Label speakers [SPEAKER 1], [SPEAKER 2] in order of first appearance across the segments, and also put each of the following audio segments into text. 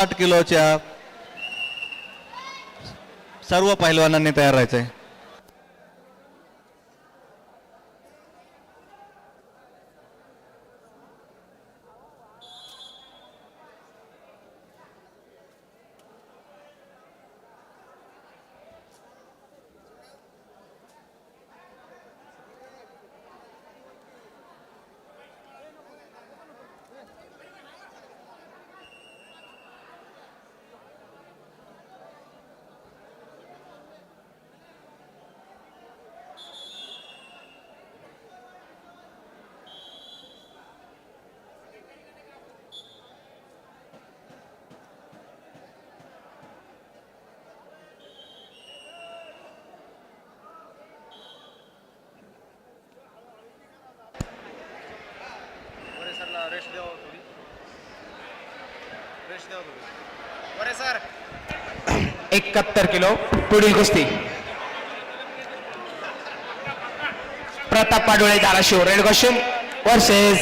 [SPEAKER 1] साठ किलोच्या सर्व पहिलवानांनी तयार
[SPEAKER 2] राहायचं आहे
[SPEAKER 3] एकाहत्तर किलो पुढील कुस्ती. Pratap Padole Dharashiv red costume versus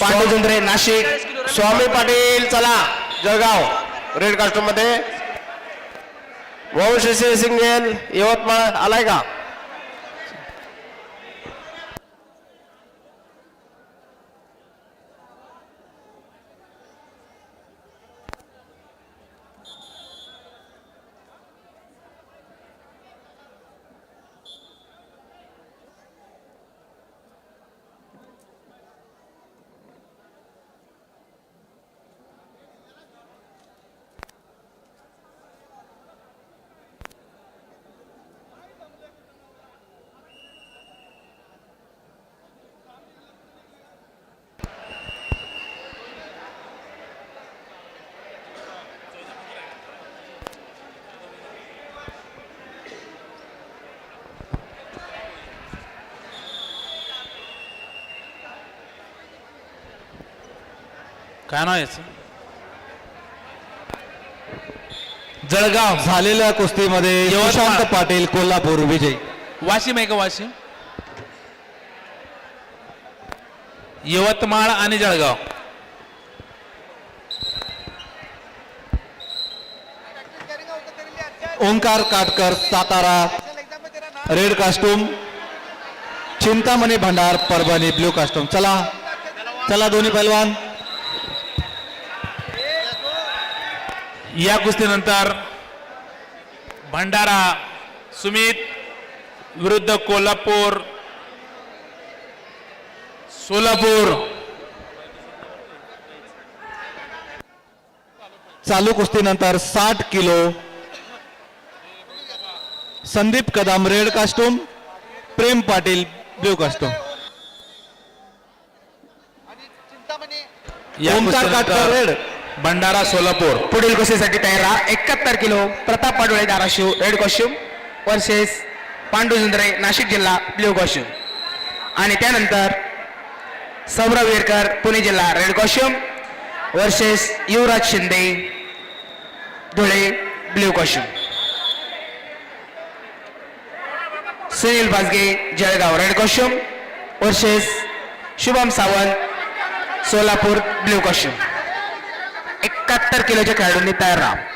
[SPEAKER 3] Panduchandre Nashik.
[SPEAKER 4] Swami Patil चला जळगाव. रेड कास्ट्यूममध्ये वंशशी सिंगेल यवतमाळ आलाय का
[SPEAKER 5] काय नाव याचं?
[SPEAKER 1] जळगाव. झालेल्या कुस्तीमध्ये. सुशांत पाटील कोल्हापूर विजय.
[SPEAKER 5] वाशिम आहे का वाशिम? यवतमाळ आणि Jalgaon.
[SPEAKER 1] Omkar Katkar Satara red costume Chintamani Bhandar Parbhani blue costume. चला चला दोन्ही पैलवान.
[SPEAKER 5] या कुस्तीनंतर भंडारा सुमित विरुद्ध कोल्हापूर सोलापूर.
[SPEAKER 1] चालू कुस्तीनंतर साठ kilo. Sandeep Kadam red costume. Prem Patil blue costume.
[SPEAKER 5] या
[SPEAKER 1] ओंकार काटकर रेड.
[SPEAKER 5] भंडारा सोलापूर.
[SPEAKER 3] पुढील कुस्तीसाठी तयार राहा. एकाहत्तर kilo Pratap Padole Dharashiv red costume versus Panduchandre Nashik जिल्हा ब्ल्यू कॉस्ट्युम आणि त्यानंतर सौरभ वेरकर पुणे जिल्हा red costume versus Yuvraj Shinde Dhule blue costume Sunil Bhajge Jalgaon red costume versus Shubham Sawant Solapur blue costume एकाहत्तर किलोच्या खेळाडूंनी तयार राहा.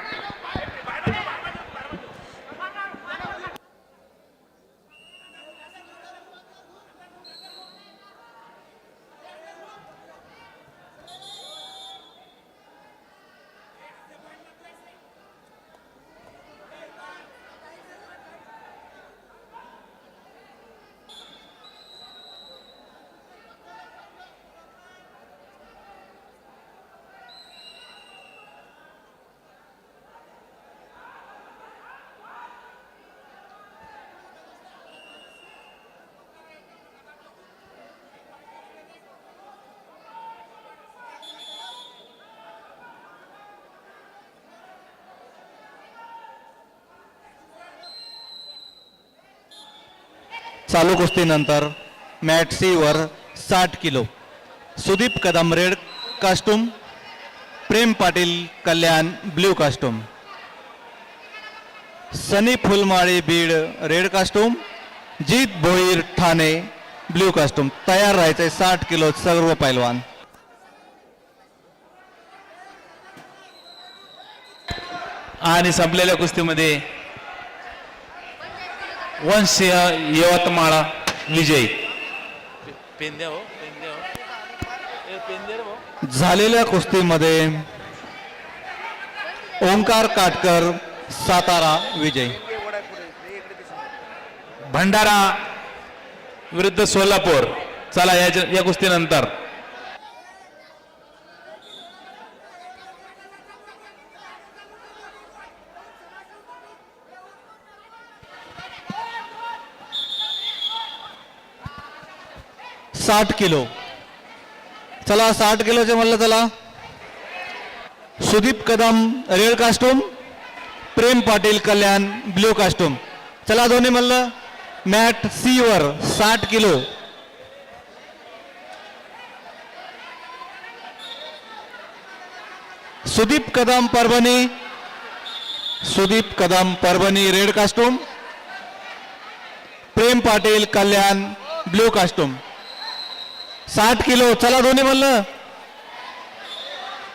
[SPEAKER 1] चालू कुस्तीनंतर मॅट सीवर साठ kilo. Sudeep Kadam red costume Prem Patil Kalyan blue costume Sunny Phulmali Beed red costume Jeet Bhoir Thane blue costume तयार राहायचंय साठ किलो सर्व पैलवान.
[SPEAKER 5] आणि संपलेल्या कुस्तीमध्ये वंशय यवतमाळ विजय.
[SPEAKER 1] झालेल्या कुस्तीमध्ये ओंकार काटकर सातारा विजय.
[SPEAKER 5] भंडारा विरुद्ध सोलापूर. चला या या कुस्तीनंतर.
[SPEAKER 1] साठ किलो. चला साठ किलोचे म्हणलं चला. Sudeep Kadam red costume Prem Patil Kalyan blue costume. चला दोन्ही म्हणलं. मॅट सी वर साठ kilo. Sudeep Kadam Parbhani. Sudeep Kadam Parbhani red costume. Prem Patil Kalyan blue costume. साठ किलो. चला दोन्ही म्हणलं.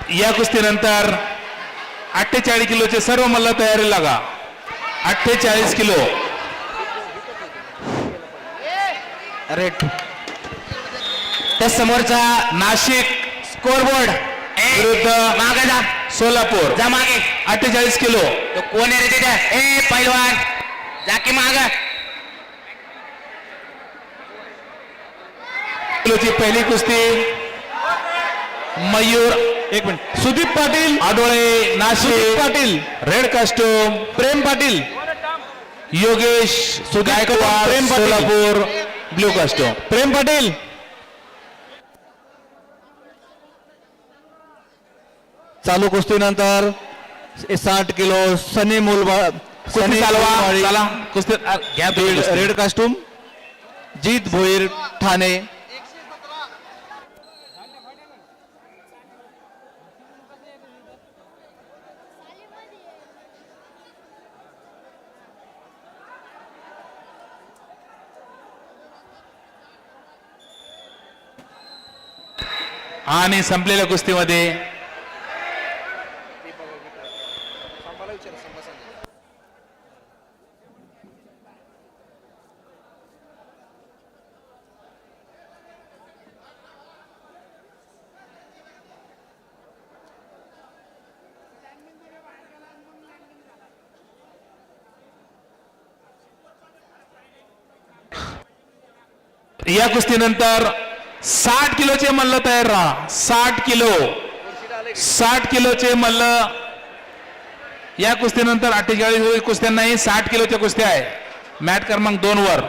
[SPEAKER 5] या कुस्तीनंतर अठ्ठेचाळीस किलोचे सर्व मल्ल तयारी लागा. अठ्ठेचाळीस किलो.
[SPEAKER 3] रेट. त्या समोरचा
[SPEAKER 5] नाशिक
[SPEAKER 3] स्कोरबोर्ड
[SPEAKER 5] विरुद्ध
[SPEAKER 3] मागे जा.
[SPEAKER 5] सोलापूर.
[SPEAKER 3] जा मागे.
[SPEAKER 5] अठ्ठेचाळीस किलो.
[SPEAKER 3] तो कोण आहे रे तिथे? ए पैलवान. जा की माग.
[SPEAKER 5] किलोची पहिली कुस्ती मयूर
[SPEAKER 1] एक minute. Sudeep Patil.
[SPEAKER 5] Adole
[SPEAKER 1] Sudeep
[SPEAKER 5] Nashik
[SPEAKER 1] Patil.
[SPEAKER 5] Red costume
[SPEAKER 1] Prem Patil.
[SPEAKER 5] Yogesh Gaikwad
[SPEAKER 1] Prem.
[SPEAKER 5] Solapur blue costume
[SPEAKER 1] Prem Patil. चालू कुस्तीनंतर साठ किलो सनी मुलबा
[SPEAKER 5] कुस्ती चालवा कुस्ती.
[SPEAKER 1] Red costume Jeet Bhoir Thane.
[SPEAKER 5] आणि संपलेल्या कुस्तीमध्ये. या कुस्तीनंतर साठ किलोचे मल्ल तयार राहा. साठ किलो. साठ किलोचे मल्ल. या कुस्तीनंतर अठ्ठेचाळीस कुस्त्या नाही साठ किलोच्या कुस्त्या आहे मॅट क्रमांक दोन वर.